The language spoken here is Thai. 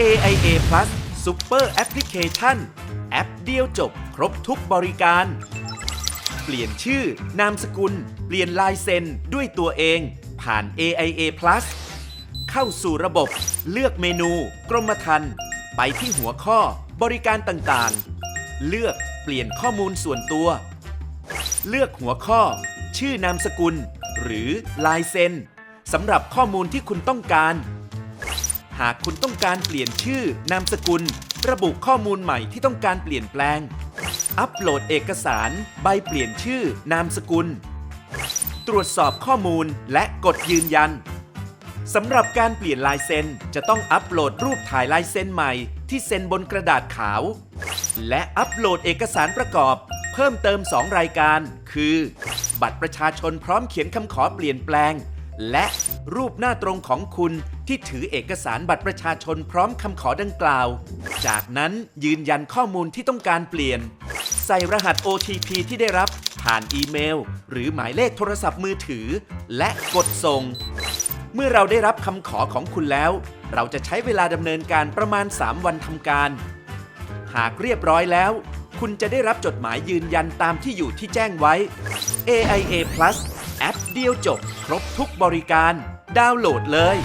AIA Plus Super Application แอปเดียวจบครบทุกบริการ เปลี่ยนชื่อ นามสกุล เปลี่ยนลายเซ็นด้วยตัวเอง ผ่าน AIA Plus เข้าสู่ระบบ เลือกเมนู กรมธรรม์ไปที่หัวข้อ บริการต่างๆ เลือกเปลี่ยนข้อมูลส่วนตัว เลือกหัวข้อ ชื่อนามสกุล หรือลายเซ็นสำหรับข้อมูลที่คุณต้องการากคุณต้องการเปลี่ยนชื่อ นามสกุล ระบุข้อมูลใหม่ที่ต้องการเปลี่ยนแปลง อัปโหลดเอกสาร ใบเปลี่ยนชื่อ นามสกุล ตรวจสอบข้อมูลและกดยืนยันสำหรับการเปลี่ยนลายเซ็นจะต้องอัปโหลดรูปถ่ายลายเซ็นใหม่ที่เซ็นบนกระดาษขาว และอัปโหลดเอกสารประกอบ เพิ่มเติม 2 รายการ คือ บัตรประชาชนพร้อมเขียนคำขอเปลี่ยนแปลง และรูปหน้าตรงของคุณที่ถือเอกสารบัตรประชาชนพร้อมคำขอดังกล่าว จากนั้นยืนยันข้อมูลที่ต้องการเปลี่ยน ใส่รหัส OTP ที่ได้รับ ผ่านอีเมล หรือหมายเลขโทรศัพท์มือถือ และกดส่ง เมื่อเราได้รับคำขอของคุณแล้ว เราจะใช้เวลาดำเนินการประมาณ 3 วันทำการ หากเรียบร้อยแล้ว คุณจะได้รับจดหมายยืนยันตามที่อยู่ที่แจ้งไว้ AIA Plus เดียวจบ ครบทุกบริการ ดาวน์โหลดเลย